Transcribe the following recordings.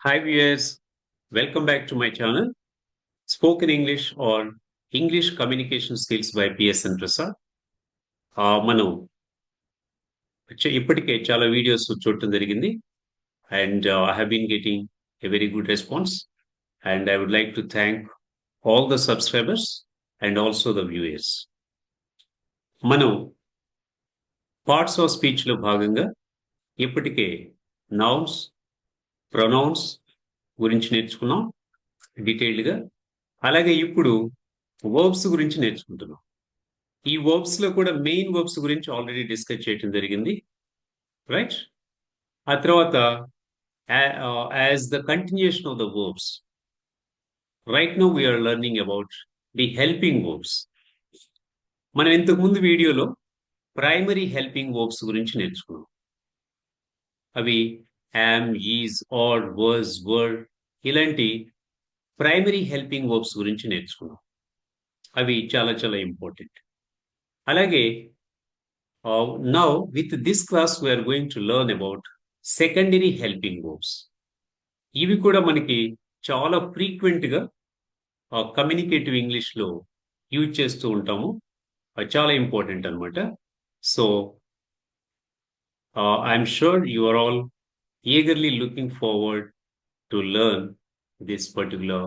Hi viewers welcome back to my channel spoken English or English communication skills by PSN Prasad మనం ఇప్పటికే చాలా videos చూడటం జరిగింది. And I have been getting a very good response and I would like to thank all the subscribers and also the viewers మనం parts of స్పీచ్లో భాగంగా ఇప్పటికే nouns pronounce గురించి నేర్చుకున్నాం డీటెయిల్డ్గా. అలాగే ఇప్పుడు వర్బ్స్ గురించి నేర్చుకుంటున్నాం. ఈ వర్బ్స్లో కూడా మెయిన్ వర్బ్స్ గురించి ఆల్రెడీ డిస్కస్ చేయడం జరిగింది. రైట్ ఆ తర్వాత as the continuation of the verbs right now we're learning about the helping verbs మనం ఇంతకుముందు వీడియోలో ప్రైమరీ హెల్పింగ్ వర్బ్స్ గురించి నేర్చుకున్నాం. అవి am is are was were ఇలాంటి ప్రైమరీ హెల్పింగ్ వర్బ్స్ గురించి నేర్చుకున్నాం. అవి చాలా చాలా ఇంపార్టెంట్ అలాగే now with this class we're going to learn about secondary helping verbs ఇవి కూడా మనకి చాలా ఫ్రీక్వెంట్గా కమ్యూనికేటివ్ ఇంగ్లీష్లో యూజ్ చేస్తూ ఉంటాము. చాలా ఇంపార్టెంట్ అనమాట so I'm sure you are all eagerly looking forward to learn this particular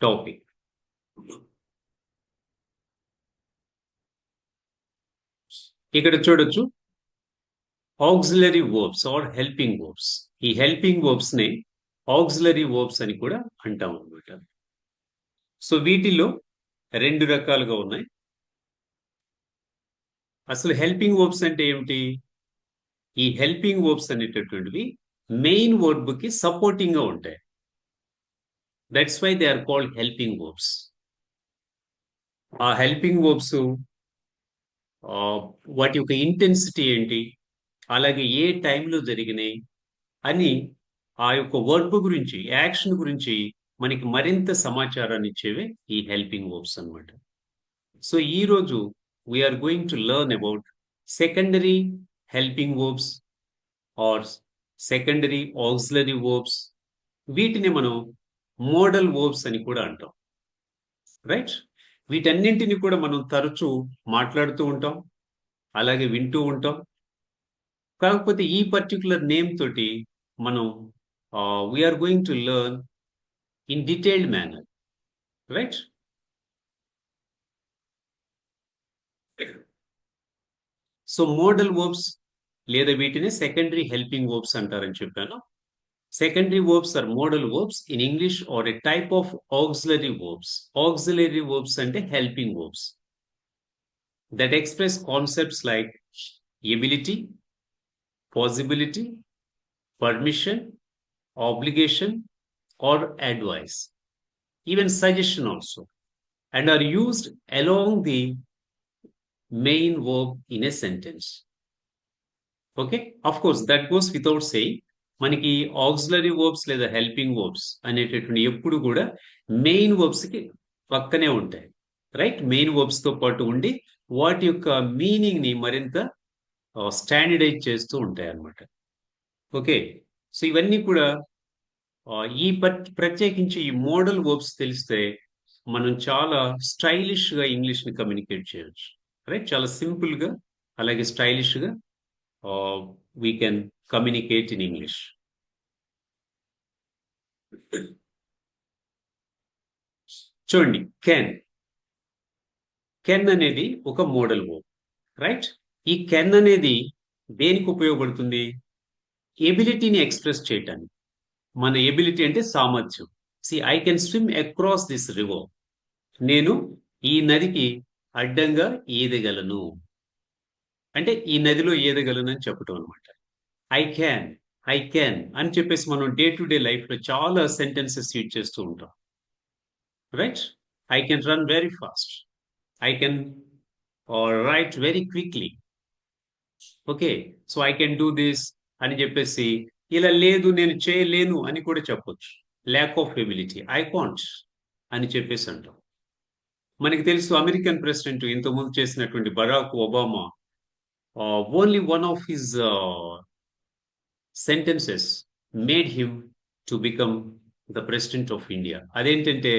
topic. ఇక్కడ చూడొచ్చు. Auxiliary verbs or helping verbs ఈ హెల్పింగ్ వర్బ్స్ని ఆక్సిలరీ వర్బ్స్ అని కూడా అంటాం అనమాట సో వీటిలో రెండు రకాలుగా ఉన్నాయి. అసలు హెల్పింగ్ వర్బ్స్ అంటే ఏమిటి? ఈ హెల్పింగ్ వర్బ్స్ అనేటటువంటివి మెయిన్ వర్బ్కి సపోర్టింగ్గా ఉంటాయి. That's why they are called helping verbs ఆ హెల్పింగ్ వర్బ్స్ వాటి యొక్క ఇంటెన్సిటీ ఏంటి అలాగే ఏ టైంలో జరిగినాయి అని ఆ యొక్క వర్బ్ గురించి యాక్షన్ గురించి మనకి మరింత సమాచారాన్ని ఇచ్చేవే ఈ హెల్పింగ్ వర్బ్స్ అన్నమాట. సో ఈ రోజు we're going to learn about secondary helping verbs or secondary auxiliary verbs వీటిని మనం మోడల్ వర్బ్స్ అని కూడా అంటాం. రైట్ వీటన్నింటిని కూడా మనం తరచూ మాట్లాడుతూ ఉంటాం అలాగే వింటూ ఉంటాం. కాకపోతే ఈ పర్టికులర్ నేమ్ తోటి మనం we're going to learn in detailed manner right so modal verbs లేదా వీటిని సెకండరీ హెల్పింగ్ వర్బ్స్ అంటారని చెప్పాను. Secondary verbs or modal verbs in English are a type of auxiliary verbs auxiliary verbs అంటే helping verbs that express concepts like ability possibility permission obligation or advice even suggestion also and are used along the main verb in a sentence okay of course that goes without saying మనకి auxiliary verbs లేదా helping verbs అనేటటువంటి ఎప్పుడు కూడా main వర్బ్స్కి పక్కనే ఉంటాయి. Right main వర్బ్స్తో పాటు ఉండి వాటి యొక్క మీనింగ్ని మరింత స్టాండర్డైజ్ చేస్తూ ఉంటాయి అన్నమాట. ఓకే సో ఇవన్నీ కూడా ఈ ప్రత్యేకించి ఈ మోడల్ వర్బ్స్ తెలిస్తే మనం చాలా స్టైలిష్గా ఇంగ్లీష్ని కమ్యూనికేట్ చేయొచ్చు. రైట్ చాలా సింపుల్గా అలాగే stylish uh, we can communicate in English చూడండి కెన్ కెన్ అనేది ఒక మోడల్ వర్బ్ రైట్ ఈ కెన్ అనేది దేనికి ఉపయోగపడుతుంది? ఎబిలిటీని ఎక్స్ప్రెస్ చేయటానికి. మన ఎబిలిటీ అంటే సామర్థ్యం. See I can swim across this river నేను ఈ నదికి అడ్డంగా ఈదగలను. అంటే ఈ నదిలో ఈదగలను అని చెప్పటం అనమాట ఐ క్యాన్ ఐ క్యాన్ అని చెప్పేసి మనం డే టు డే లైఫ్లో చాలా సెంటెన్సెస్ యూజ్ చేస్తూ ఉంటాం. Right I can run very fast I can write very quickly okay so I can do this అని చెప్పేసి ఇలా లేదు నేను చేయలేను అని కూడా చెప్పొచ్చు. Lack of ability I can't అని చెప్పేసి అంటాం. మనకి తెలుసు అమెరికన్ ప్రెసిడెంట్ ఇంతకుముందు చేసినటువంటి Barack Obama only one of his sentences made him to become the president of India అదేంటంటే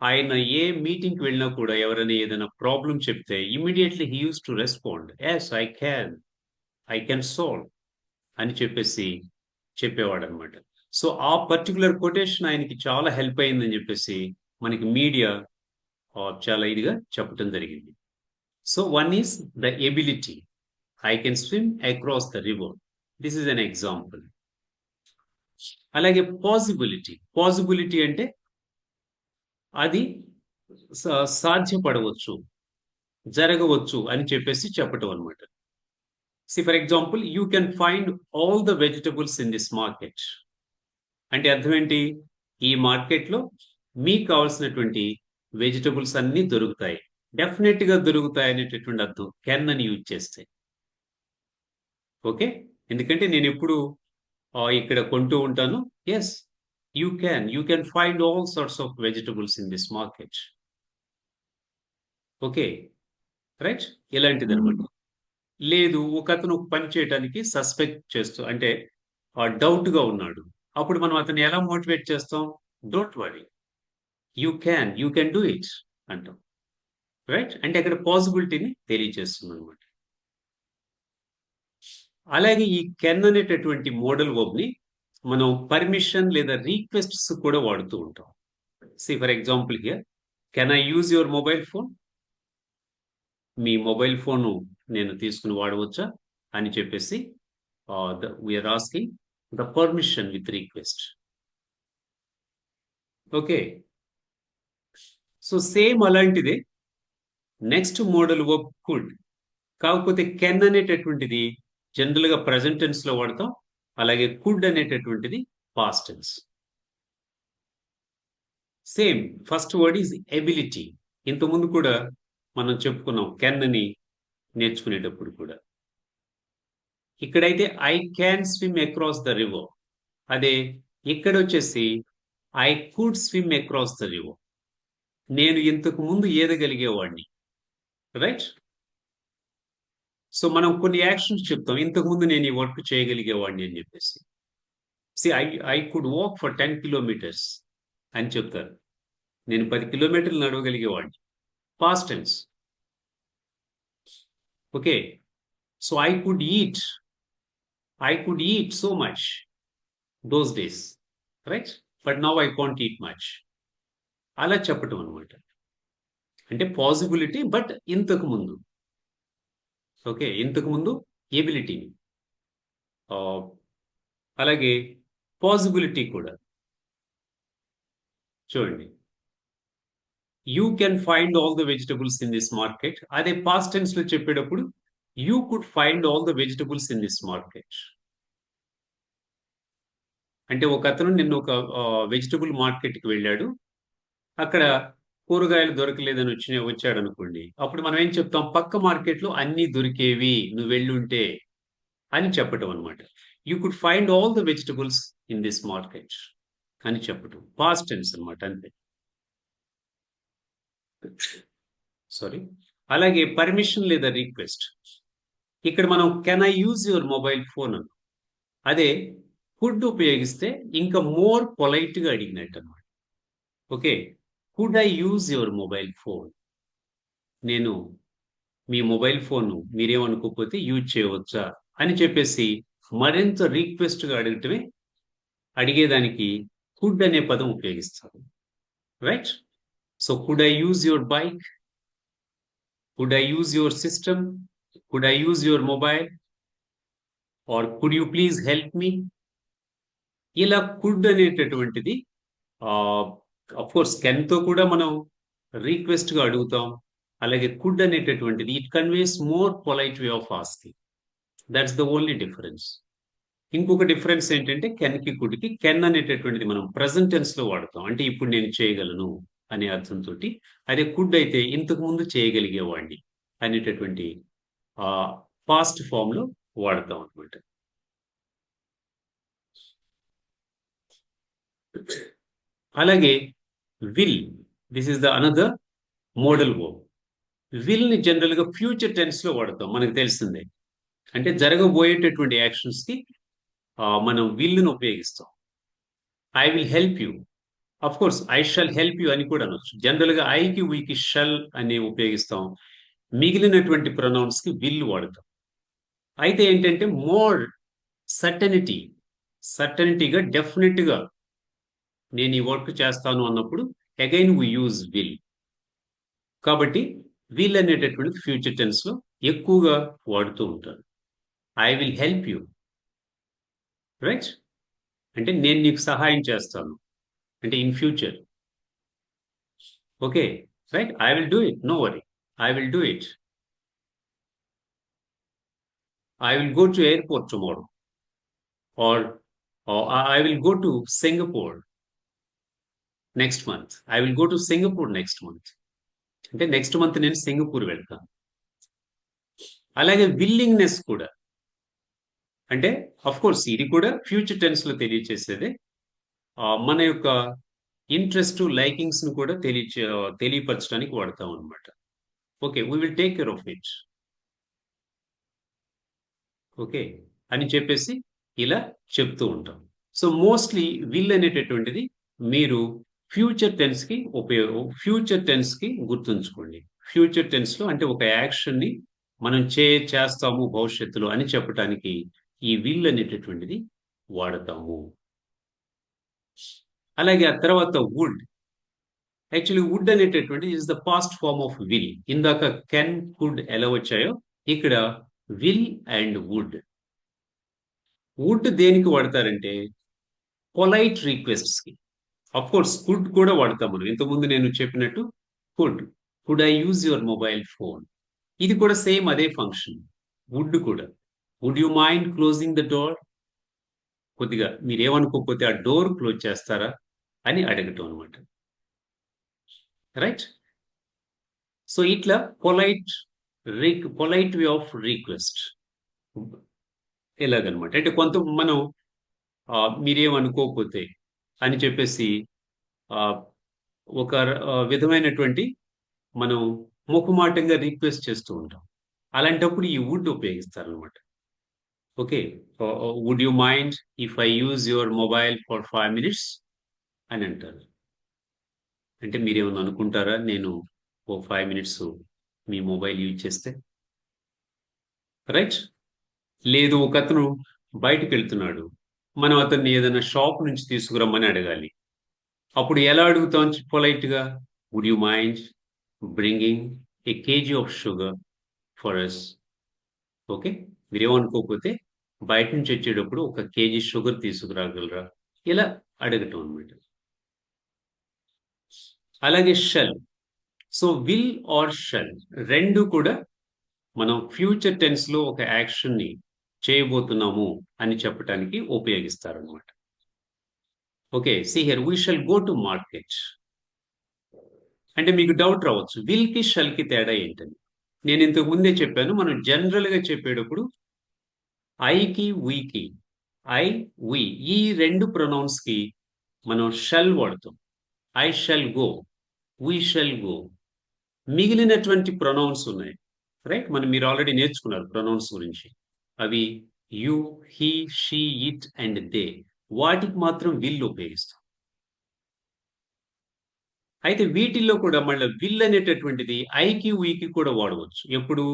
ఆయన ఏ మీటింగ్కి వెళ్ళినా కూడా ఎవరైనా ఏదైనా ప్రాబ్లం చెప్తే immediately he used to respond yes I can I can solve అని చెప్పేసి చెప్పేవాడు అనమాట సో ఆ పర్టికులర్ కొటేషన్ ఆయనకి చాలా హెల్ప్ అయిందని చెప్పేసి మనకి మీడియా uh, చాలా ఇదిగా చెప్పడం జరిగింది. So one is the ability I can swim across the river this is an example అలాగే పాసిబిలిటీ పాసిబిలిటీ అంటే అది సాధ్యపడవచ్చు జరగవచ్చు అని చెప్పేసి చెప్పటం అనమాట see for example you can find all the vegetables in this market అంటే అర్థం ఏంటి? ఈ మార్కెట్లో మీకు కావాల్సినటువంటి వెజిటబుల్స్ అన్నీ దొరుకుతాయి. డెఫినెట్గా దొరుకుతాయి అనేటటువంటి అర్థం కెన్ అని యూజ్ చేస్తే. ఓకే? ఎందుకంటే నేను ఎప్పుడు ఇక్కడ కొంటూ ఉంటాను. Yes you can you can find all sorts of vegetables in this market okay? Right ఇలాంటిది అనమాట లేదు ఒక అతను పని చేయడానికి సస్పెక్ట్ చేస్తూ అంటే డౌట్గా ఉన్నాడు. అప్పుడు మనం అతను ఎలా మోటివేట్ చేస్తాం? Don't worry you can you can do it అంటాం. రైట్ అంటే అక్కడ పాసిబిలిటీని తెలియజేస్తుంది అనమాట అలాగే ఈ కెన్ అనేటటువంటి మోడల్ వర్బ్ని మనం పర్మిషన్ లేదా రీక్వెస్ట్స్ కూడా వాడుతూ ఉంటాం. See for example here can I use your mobile phone me mobile phone నేను తీసుకుని వాడవచ్చా? అని చెప్పేసి we're asking the permission with request okay so same అలాంటిదే. నెక్స్ట్ మోడల్ వర్బ్ కుడ్ కాకపోతే కెన్ అనేటటువంటిది జనరల్గా ప్రజెంట్లో వాడతాం. అలాగే కుడ్ అనేటటువంటిది past tense same first word is ability ఇంతకుముందు కూడా మనం చెప్పుకున్నాం కెన్ అని నేర్చుకునేటప్పుడు కూడా. ఇక్కడైతే I can swim across the river అదే ఇక్కడ వచ్చేసి I could swim across the river నేను ఇంతకు ముందు ఏదగలిగేవాడిని. రైట్ సో మనం కొన్ని యాక్షన్స్ చెప్తాం. ఇంతకుముందు నేను ఈ వర్క్ చేయగలిగేవాడిని అని చెప్పేసి. See I I could walk for ten kilometers అని చెప్తారు. నేను పది కిలోమీటర్లు నడవగలిగేవాడిని. Past tense okay so I could eat I could eat so much those days right but now I can't eat much అలా చెప్పటం అనమాట అంటే పాసిబిలిటీ బట్ ఇంతకు ముందు ఓకే ఇంతకు ముందు ఎబిలిటీని. అలాగే పాసిబిలిటీ కూడా. చూడండి. You can find all the vegetables in this market. అదే పాస్ట్ టెన్స్లో చెప్పేటప్పుడు you could find all the vegetables in this market. అంటే ఒక అతను నిన్న ఒక వెజిటబుల్ మార్కెట్కి వెళ్ళాడు. అక్కడ కూరగాయలు దొరకలేదని వచ్చి వచ్చాడు అనుకోండి అప్పుడు మనం ఏం చెప్తాం? పక్క మార్కెట్లో అన్ని దొరికేవి నువ్వు వెళ్ళుంటే అని చెప్పటం అనమాట you could find all the vegetables in this market అని చెప్పటం. పాస్ట్ టెన్స్ అనమాట అంతే. సారీ అలాగే పర్మిషన్ లేదా రిక్వెస్ట్ ఇక్కడ మనం can I use your mobile phone అన్న. అదే ఫుడ్ ఉపయోగిస్తే ఇంకా మోర్ పొలైట్గా అడిగినట్టు అనమాట okay could I use your mobile phone నేను మీ మొబైల్ ఫోన్ మీరేమనుకోకపోతే యూజ్ చేయవచ్చా? అని చెప్పేసి మరింత రిక్వెస్ట్గా అడగటమే అడిగేదానికి కుడ్ అనే పదం ఉపయోగిస్తారు. Right so could I use your bike could I use your system could I use your mobile or could you please help me ఇలా కుడ్ అనేటటువంటిది అఫ్ కోర్స్ కెన్తో కూడా మనం రిక్వెస్ట్గా అడుగుతాం. అలాగే కుడ్ అనేటటువంటిది. It conveys more polite way of asking that's the only difference ఇంకొక difference ఏంటంటే కెన్కి కుడ్కి కెన్ అనేటటువంటిది మనం ప్రజెంట్ టెన్స్లో వాడతాం. అంటే ఇప్పుడు నేను చేయగలను అనే అర్థంతో అదే కుడ్ అయితే ఇంతకు ముందు చేయగలిగేవాడిని అనేటటువంటి ఆ పాస్ట్ ఫామ్లో వాడతాం అనమాట అలాగే will this is the another modal verb విల్ని జనరల్గా ఫ్యూచర్ టెన్స్లో వాడతాం మనకు తెలిసిందే. అంటే జరగబోయేటటువంటి యాక్షన్స్కి మనం విల్లును ఉపయోగిస్తాం. I will help you of course I shall help you అని కూడా అనొచ్చు. జనరల్గా ఐకి వీకి షల్ అని ఉపయోగిస్తాం. మిగిలినటువంటి ప్రొనౌన్స్కి విల్ వాడతాం. అయితే ఏంటంటే మోర్ సర్టనిటీ సర్టనిటీగా డెఫినెట్గా నేను ఈ వర్క్ చేస్తాను అన్నప్పుడు అగైన్ వి యూజ్ విల్ కాబట్టి విల్ అనేటటువంటి ఫ్యూచర్ టెన్స్లో ఎక్కువగా వాడుతూ ఉంటారు I will help you right అంటే నేను నీకు సహాయం చేస్తాను. అంటే in future okay right I will do it no worry I will do it I will go to airport tomorrow or I will go to Singapore next month I will go to Singapore next month అంటే next month నేను Singapore వెళ్తాను. అలాగే willingness కూడా. అంటే of course ఇది కూడా future టెన్స్లో తెలియచేసేది. మన యొక్క ఇంట్రెస్ట్ లైకింగ్స్ను కూడా తెలియ తెలియపరచడానికి వాడతాం అనమాట okay we will take care of it okay అని చెప్పేసి ఇలా చెప్తూ ఉంటాం. సో మోస్ట్లీ విల్ అనేటటువంటిది మీరు ఫ్యూచర్ టెన్స్కి ఉపయోగం ఫ్యూచర్ టెన్స్కి గుర్తుంచుకోండి. ఫ్యూచర్ టెన్స్లో అంటే ఒక యాక్షన్ని మనం చే చేస్తాము భవిష్యత్తులో అని చెప్పటానికి ఈ విల్ అనేటటువంటిది వాడతాము. అలాగే ఆ తర్వాత వుడ్ యాక్చువల్లీ వుడ్ అనేటటువంటి is the past form of will ఇందాక కెన్ కుడ్ ఎలా వచ్చాయో ఇక్కడ విల్ అండ్ వుడ్ వుడ్ దేనికి వాడతారంటే పొలైట్ రిక్వెస్ట్స్కి అఫ్ కోర్స్ కుడ్ కూడా వాడతాం మనం. ఇంతకుముందు నేను చెప్పినట్టు could could I use your mobile phone ఇది కూడా సేమ్ అదే ఫంక్షన్ వుడ్ కూడా. Would you mind closing the door కొద్దిగా మీరేమనుకోకపోతే ఆ డోర్ క్లోజ్ చేస్తారా అని అడగటం అనమాట రైట్ సో ఇట్లా polite Rick polite way of request ఎలాగనమాట? అంటే కొంత మనం మీరేమనుకోకపోతే అని చెప్పేసి ఒక విధమైనటువంటి మనం ముఖమాటంగా రిక్వెస్ట్ చేస్తూ ఉంటాం. అలాంటప్పుడు ఈ వుడ్ ఉపయోగిస్తారనమాట okay? Would you mind if I use your mobile for five minutes అని అంటారు. అంటే మీరేమన్నా అనుకుంటారా? నేను ఓ ఫైవ్ మినిట్స్ మీ మొబైల్ యూజ్ చేస్తే. రైట్? లేదు ఒక అతను బయటకు వెళ్తున్నాడు. మనం అతన్ని ఏదైనా షాప్ నుంచి తీసుకురమ్మని అడగాలి. అప్పుడు ఎలా అడుగుతాం పొలైట్గా? Would you mind bringing a KG of sugar for us okay? మీరేమనుకోకపోతే బయట నుంచి వచ్చేటప్పుడు ఒక కేజీ షుగర్ తీసుకురాగలరా? ఇలా అడగటం అనమాట అలాగే shall so will or shall రెండు కూడా మనం ఫ్యూచర్ టెన్స్లో ఒక యాక్షన్ని చేయబోతున్నాము అని చెప్పటానికి ఉపయోగిస్తారు అనమాట okay see here we shall go to market అంటే మీకు డౌట్ రావచ్చు. విల్కి కి తేడా ఏంటని. నేను ఇంతకు ముందే చెప్పాను మనం జనరల్గా చెప్పేటప్పుడు ఐకి వీకి ఐ వి ఈ రెండు ప్రొనౌన్స్కి మనం షల్ వాడుతాం. I shall go we shall go. మిగిలినటువంటి ప్రొనౌన్స్ ఉన్నాయి. రైట్? మనం మీరు ఆల్రెడీ నేర్చుకున్నారు ప్రొనౌన్స్ గురించి. అవి you he she it and they. వాటికి మాత్రం విల్ ఉపయోగిస్తాం. అయితే వీటిల్లో కూడా మళ్ళీ విల్ అనేటటువంటిది ఐకి వీకి కూడా వాడవచ్చు. ఎప్పుడు?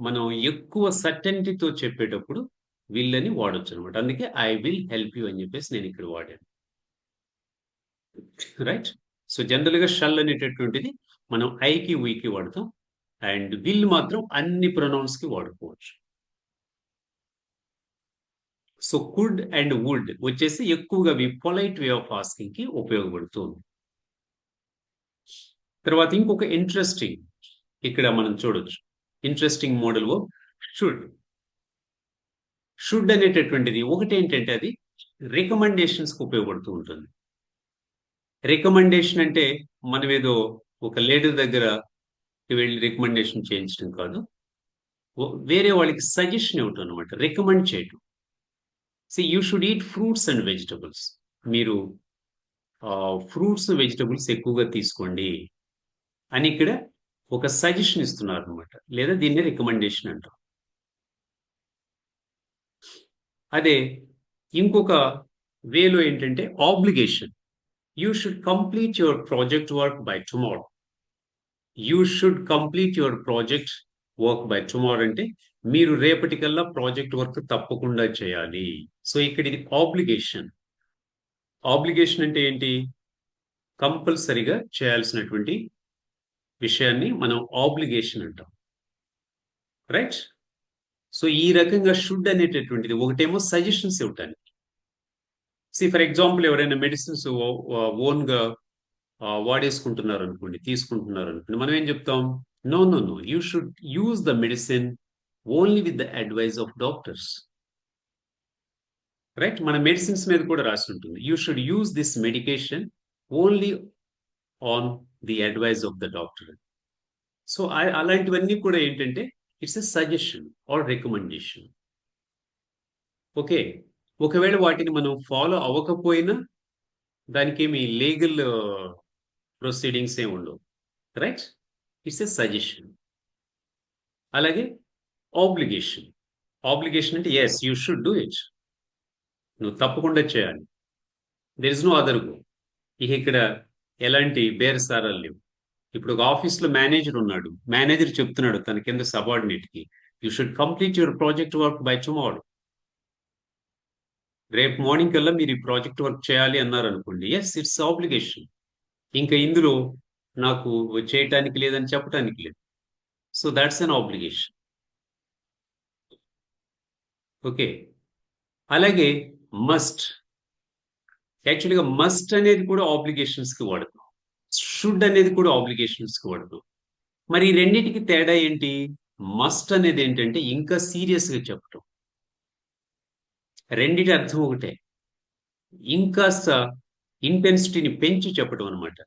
మనం ఎక్కువ సర్టెంటీతో చెప్పేటప్పుడు విల్ అని వాడచ్చు అనమాట అందుకే ఐ విల్ హెల్ప్ యూ అని చెప్పేసి నేను ఇక్కడ వాడాను. రైట్? సో జనరల్గా షల్ అనేటటువంటిది మనం ఐకి వీకి వాడతాం. అండ్ విల్ మాత్రం అన్ని ప్రొనౌన్స్కి వాడుకోవచ్చు. సో కుడ్ అండ్ వుడ్ వచ్చేసి ఎక్కువగా పొలైట్ వే ఆఫ్ ఆస్కింగ్కి ఉపయోగపడుతుంది. తర్వాత ఇంకొక ఇంట్రెస్టింగ్ ఇక్కడ మనం చూడొచ్చు. Interesting model should. షుడ్ అనేటటువంటిది ఒకటి ఏంటంటే అది రికమెండేషన్స్కి ఉపయోగపడుతూ ఉంటుంది. రికమెండేషన్ అంటే మనం ఏదో ఒక లేడర్ దగ్గర వెళ్ళి రికమెండేషన్ చేయించడం కాదు. వేరే వాళ్ళకి సజెషన్ ఇవ్వటం అనమాట రికమెండ్ చేయటం. See you should eat fruits and vegetables మీరు ఫ్రూట్స్ వెజిటబుల్స్ ఎక్కువగా తీసుకోండి అని ఇక్కడ ఒక సజెషన్ ఇస్తున్నారు అనమాట లేదా దీన్ని రికమెండేషన్ అంటారు. అదే ఇంకొక వేలో ఏంటంటే obligation you should complete your project work by tomorrow you should complete your project work by tomorrow అంటే మీరు రేపటికల్లా ప్రాజెక్ట్ వర్క్ తప్పకుండా చేయాలి. సో ఇక్కడ ఇది ఆబ్లిగేషన్ ఆబ్లిగేషన్ అంటే ఏంటి? కంపల్సరిగా చేయాల్సినటువంటి విషయాన్ని మనం ఆబ్లిగేషన్ అంటాం. రైట్ సో ఈ రకంగా షుడ్ అనేటటువంటిది ఒకటేమో సజెషన్స్ ఇవ్వటానికి. సి ఫర్ ఎగ్జాంపుల్ ఎవరైనా మెడిసిన్స్ ఓన్గా వాడేసుకుంటున్నారు అనుకోండి తీసుకుంటున్నారు అనుకోండి మనం ఏం చెప్తాం? No no no you should use the medicine only with the advice of doctors right మన మెడిసిన్స్ మీద కూడా రాసి ఉంటుంది. You should use this medication only on the advice of the doctor so అలాంటివన్నీ కూడా ఏంటంటే it's a suggestion or recommendation okay ఒకవేళ వాటిని మనం ఫాలో అవ్వకపోయినా దానికి ఏమి లీగల్ ప్రొసీడింగ్స్ ఏమి ఉండవు. రైట్ ఇట్స్ ఎ సజెషన్ అలాగే ఆబ్లిగేషన్ ఆబ్లిగేషన్ అంటే yes you should do it నువ్వు తప్పకుండా చేయాలి. There is no other go ఇక ఇక్కడ ఎలాంటి బేరసారాలు లేవు. ఇప్పుడు ఒక ఆఫీస్లో మేనేజర్ ఉన్నాడు. మేనేజర్ చెప్తున్నాడు తన కింద సబార్డినేట్కి you should complete your project work by tomorrow రేపు మార్నింగ్ కల్లా మీరు ఈ ప్రాజెక్ట్ వర్క్ చేయాలి అన్నారు అనుకోండి. ఎస్ ఇట్స్ ఆబ్లిగేషన్ ఇంకా ఇందులో నాకు చేయటానికి లేదని చెప్పడానికి లేదు. So that's an obligation okay అలాగే మస్ట్ యాక్చువల్గా మస్ట్ అనేది కూడా ఆబ్లిగేషన్స్కి వాడతాం షుడ్ అనేది కూడా ఆబ్లిగేషన్స్కి వాడతాం మరి ఈ రెండింటికి తేడా ఏంటి? మస్ట్ అనేది ఏంటంటే ఇంకా సీరియస్గా చెప్పటం. రెండిటి అర్థం ఒకటే. ఇంకాస్త ఇంటెన్సిటీని పెంచి చెప్పడం అనమాట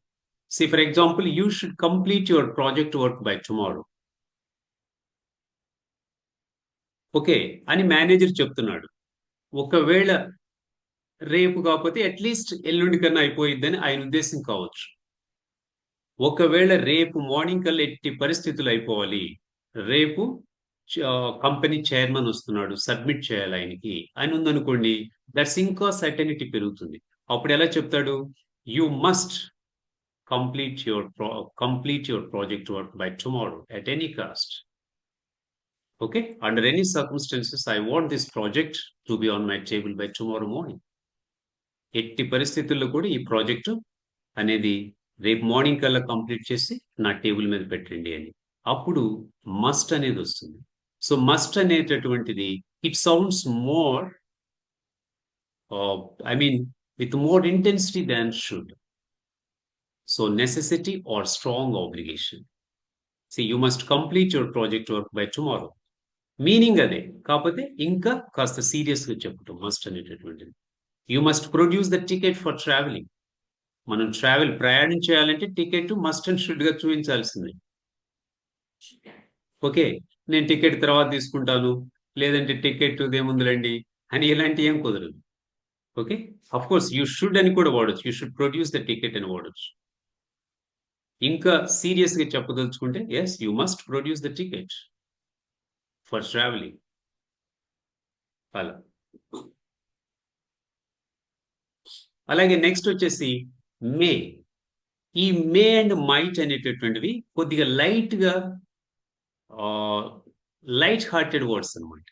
see for example you should complete your project work by tomorrow okay అని మేనేజర్ చెప్తున్నాడు. ఒకవేళ రేపు కాకపోతే అట్లీస్ట్ ఎల్లుండి కన్నా అయిపోయిద్దని ఆయన ఉద్దేశం కావచ్చు. ఒకవేళ రేపు మార్నింగ్ కల్లా ఎట్టి పరిస్థితులు అయిపోవాలి. రేపు కంపెనీ చైర్మన్ వస్తున్నాడు సబ్మిట్ చేయాలి ఆయనకి. అని ఉందనుకోండి దట్స్ ఇంకా సర్టనిటీ పెరుగుతుంది. అప్పుడు ఎలా చెప్తాడు? You must complete your complete your project work by tomorrow at any cost Okay, under any circumstances, I want this project to be on my table by tomorrow morning ఎట్టి పరిస్థితుల్లో కూడా ఈ project అనేది రేపు మార్నింగ్ కల్లా complete చేసి నా table మీద పెట్టండి అని. అప్పుడు మస్ట్ అనేది వస్తుంది. సో మస్ట్ అనేటటువంటిది it sounds more I mean with more intensity than should so necessity or strong obligation see you must complete your project work by tomorrow meaning అదే. కాకపోతే ఇంకా కాస్త సీరియస్గా చెప్పటం మస్ట్ అనేటటువంటిది. You must produce the ticket for traveling మనం travel ప్రయాణం చేయాలంటే టికెట్ మస్ట్ అండ్ షుడ్గా చూపించాల్సిందే. ఓకే. నేను టికెట్ తర్వాత తీసుకుంటాను. లేదంటే టికెట్ ఏముందిలండి అని ఇలాంటి ఏం కుదరదు. Okay? Of course you should అని కూడా వాడచ్చు. You should produce the ticket అని వాడచ్చు. ఇంకా సీరియస్గా చెప్పదలుచుకుంటే yes you must produce the ticket for traveling అలా అలాగే నెక్స్ట్ వచ్చేసి మే. ఈ మే అండ్ మైట్ అనేటటువంటివి కొద్దిగా లైట్గా లైట్ హార్టెడ్ వర్డ్స్ అనమాట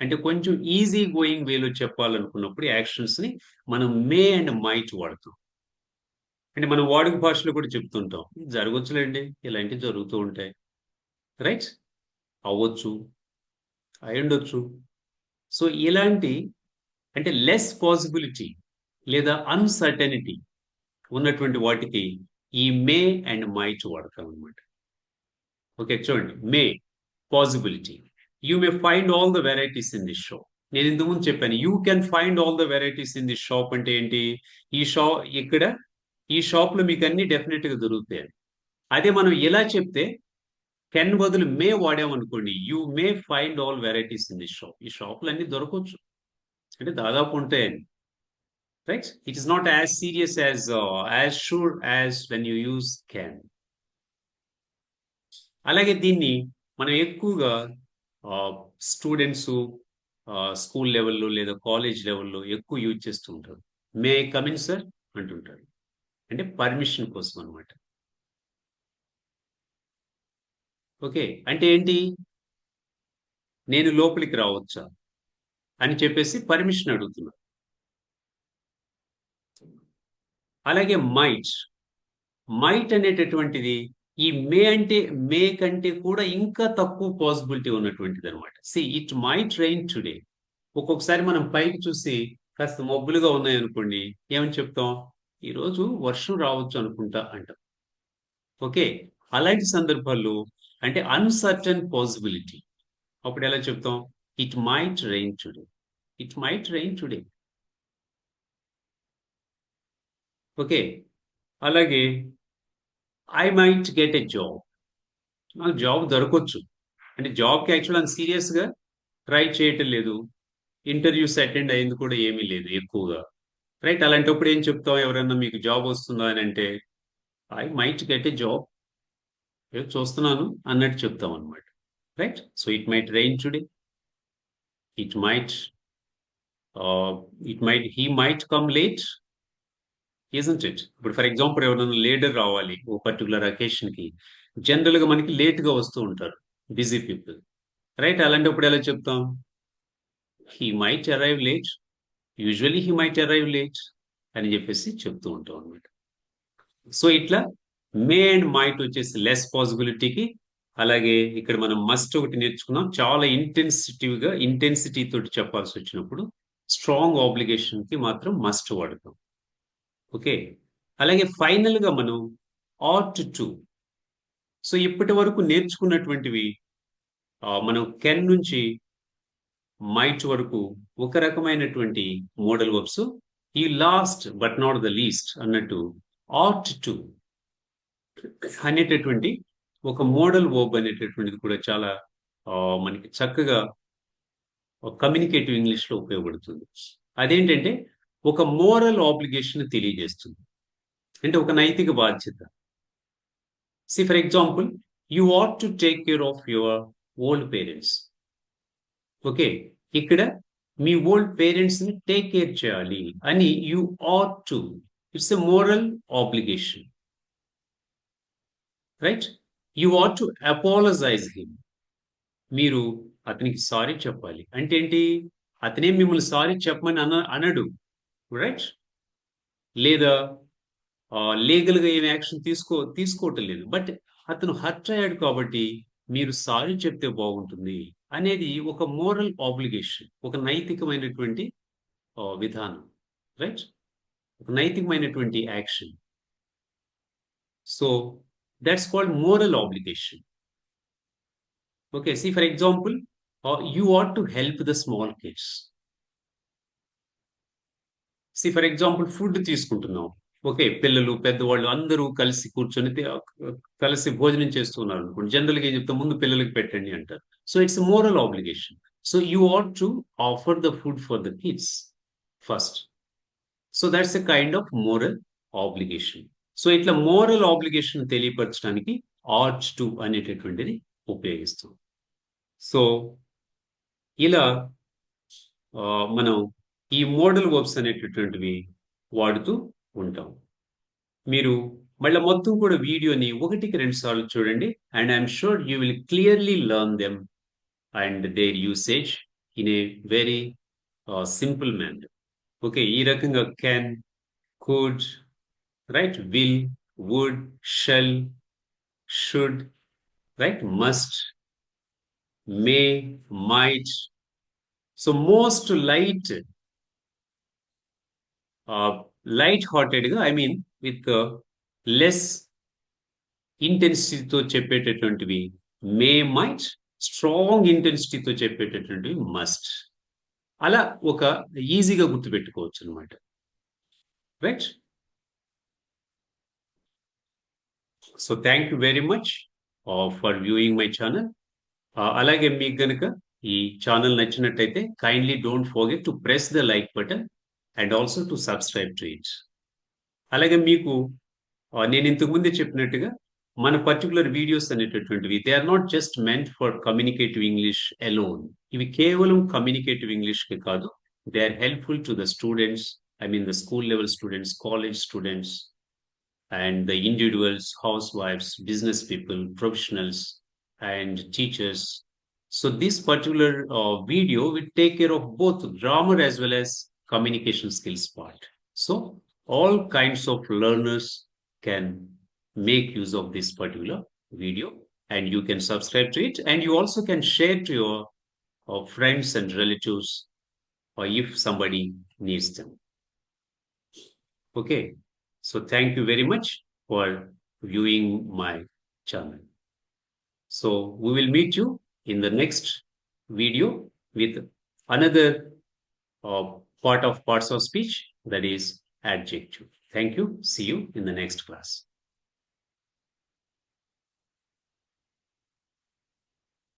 అంటే కొంచెం ఈజీ గోయింగ్ వేలో చెప్పాలనుకున్నప్పుడు యాక్షన్స్ని మనం మే అండ్ మైట్ వాడతాం. అంటే మనం వాడుక భాషలో కూడా చెప్తుంటాం. జరగచ్చులేండి ఇలాంటివి జరుగుతూ ఉంటాయి. రైట్ అవ్వచ్చు అయ్యుండొచ్చు సో ఇలాంటి అంటే లెస్ పాసిబిలిటీ లేదా అన్సర్టనిటీ ఉన్నటువంటి వాటికి ఈ మే అండ్ మైట్ వాడతాం అనమాట ఓకే చూడండి. May possibility you may find all the varieties in this shop నేను ఇంతకుముందు చెప్పాను you can find all the varieties in this shop అంటే ఏంటి? ఈ షాప్ ఇక్కడ ఈ షాప్లో మీకు అన్ని డెఫినెట్గా దొరుకుతాయి. అదే మనం ఎలా చెప్తే కెన్ బదులు may వాడామనుకోండి you may find all varieties in this shop. ఈ షాపులు అన్ని దొరకవచ్చు అంటే దాదాపు ఉంటాయని right? It is not as serious as as sure as when you use can. అలాగే దీన్ని మనం ఎక్కువగా స్టూడెంట్స్ స్కూల్ లెవెల్లో లేదా కాలేజ్ లెవెల్లో ఎక్కువ యూజ్ చేస్తూ ఉంటారు. May come in sir? అంటుంటారు. అంటే పర్మిషన్ కోసం అనమాట ఓకే అంటే ఏంటి? నేను లోపలికి రావచ్చా? అని చెప్పేసి పర్మిషన్ అడుగుతున్నా. అలాగే మైట్ మైట్ అనేటటువంటిది ఈ మే అంటే మే కంటే కూడా ఇంకా తక్కువ పాసిబిలిటీ ఉన్నటువంటిది అనమాట see it might rain today ఒక్కొక్కసారి మనం పైకి చూసి కాస్త మబ్బులుగా ఉన్నాయి అనుకోండి ఏమని చెప్తాం? ఈరోజు వర్షం రావచ్చు అనుకుంటా అంటాం. ఓకే అలాంటి సందర్భాల్లో అంటే అన్సర్టన్ పాసిబిలిటీ అప్పుడు ఎలా చెప్తాం? It might rain today it might rain today okay అలాగే I might get a job నాకు జాబ్ దొరకొచ్చు. అంటే జాబ్కి యాక్చువల్ అంత సీరియస్గా ట్రై చేయటం లేదు. ఇంటర్వ్యూస్ అటెండ్ అయింది కూడా ఏమీ లేదు ఎక్కువగా. రైట్ అలాంటప్పుడు ఏం చెప్తాం ఎవరన్నా మీకు జాబ్ వస్తుందా అని అంటే I might get a job చూస్తున్నాను అన్నట్టు చెప్తాం అనమాట right so it might rain today it might it might he might come late isn't it ఇప్పుడు ఫర్ ఎగ్జాంపుల్ ఎవరైనా లీడర్ రావాలి ఓ పర్టికులర్ అకేషన్కి జనరల్గా మనకి లేట్గా వస్తూ ఉంటారు బిజీ పీపుల్ రైట్ అలాంటప్పుడు ఎలా చెప్తాం? He might arrive late usually he might arrive late అని చెప్పేసి చెప్తూ ఉంటాం అనమాట సో ఇట్లా మే అండ్ మైట్ వచ్చేసి లెస్ పాసిబిలిటీకి అలాగే ఇక్కడ మనం మస్ట్ ఒకటి నేర్చుకున్నాం. చాలా ఇంటెన్సిటివ్గా ఇంటెన్సిటీ తోటి చెప్పాల్సి వచ్చినప్పుడు స్ట్రాంగ్ ఆబ్లిగేషన్కి మాత్రం మస్ట్ వాడతాం. ఓకే అలాగే ఫైనల్గా మనం ఆట్ టు సో ఇప్పటి వరకు నేర్చుకున్నటువంటివి మనం కెన్ నుంచి మైట్ వరకు ఒక రకమైనటువంటి మోడల్ వర్బ్స్ ఈ last but not the least అన్నట్టు ఆట్ టు అనేటటువంటి ఒక మోడల్ ఓబ్ అనేటటువంటిది కూడా చాలా మనకి చక్కగా కమ్యూనికేటివ్ ఇంగ్లీష్లో ఉపయోగపడుతుంది. అదేంటంటే ఒక మోరల్ ఆబ్లిగేషన్ తెలియజేస్తుంది. అంటే ఒక నైతిక బాధ్యత. See for example you ought to take care of your old parents okay ఇక్కడ మీ ఓల్డ్ పేరెంట్స్ని టేక్ కేర్ చేయాలి అని you ought to it's a moral obligation right you ought to apologize him మీరు అతనికి సారీ చెప్పాలి. అంటే ఏంటి? అతనే మిమ్మల్ని సారీ చెప్పమని అన అనడు. రైట్ లేదా లీగల్గా ఏం యాక్షన్ తీసుకో తీసుకోవటం లేదు. బట్ అతను హర్ట్ అయ్యాడు కాబట్టి మీరు సారీ చెప్తే బాగుంటుంది అనేది ఒక మోరల్ ఆబ్లిగేషన్ ఒక నైతికమైనటువంటి విధానం. రైట్ ఒక నైతికమైనటువంటి action. So that's called moral obligation okay see for example you ought to help the small kids see for example food తీసుకుంటున్నాం. ఓకే పిల్లలు పెద్దవాళ్ళు అందరూ కలిసి కూర్చొని కలిసి భోజనం చేస్తున్నారు అనుకోండి. జనరల్గా ఏం చెప్తాం? ముందు పిల్లలకి పెట్టండి అంటారు. So it's moral obligation so you ought to offer the food for the kids first so that's a kind of moral obligation so ఇట్లా మోరల్ ఆబ్లిగేషన్ తెలియపరచడానికి ఆర్చ్ టు అనేటటువంటిది ఉపయోగిస్తాం. సో ఇలా మనం ఈ మోడల్ వర్బ్స్ అనేటటువంటివి వాడుతూ ఉంటాం. మీరు మళ్ళీ మొత్తం కూడా వీడియోని ఒకటికి రెండు సార్లు చూడండి and I'm sure you will clearly learn them and their usage in a very simple man okay ఈ రకంగా can could right will would shall should right must may might so most light light హార్టెడ్గా I mean with less ఇంటెన్సిటీతో చెప్పేటటువంటివి may might strong ఇంటెన్సిటీతో చెప్పేటటువంటివి must అలా ఒక ఈజీగా గుర్తుపెట్టుకోవచ్చు అనమాట right so thank you very much for viewing my channel అలాగే మీకు గనుక ఈ ఛానల్ నచ్చినట్టయితే kindly don't forget to press the like button and also to subscribe to it అలాగే మీకు నేను ఇంతకు ముందే చెప్పినట్టుగా మన పర్టికులర్ వీడియోస్ అనేటటువంటివి they are not just meant for communicative English alone ఇవి కేవలం కమ్యూనికేటివ్ ఇంగ్లీష్కి కాదు they are helpful to the students I mean the school level students college students and the individuals, housewives, business people, professionals, and teachers. So this particular uh, video will take care of both grammar as well as communication skills part. So all kinds of learners can make use of this particular video and you can subscribe to it and you also can share to your uh, friends and relatives or if somebody needs them. Okay. So thank you very much for viewing my channel. So we will meet you in the next video with another uh, part of parts of speech that is adjective. Thank you. See you in the next class.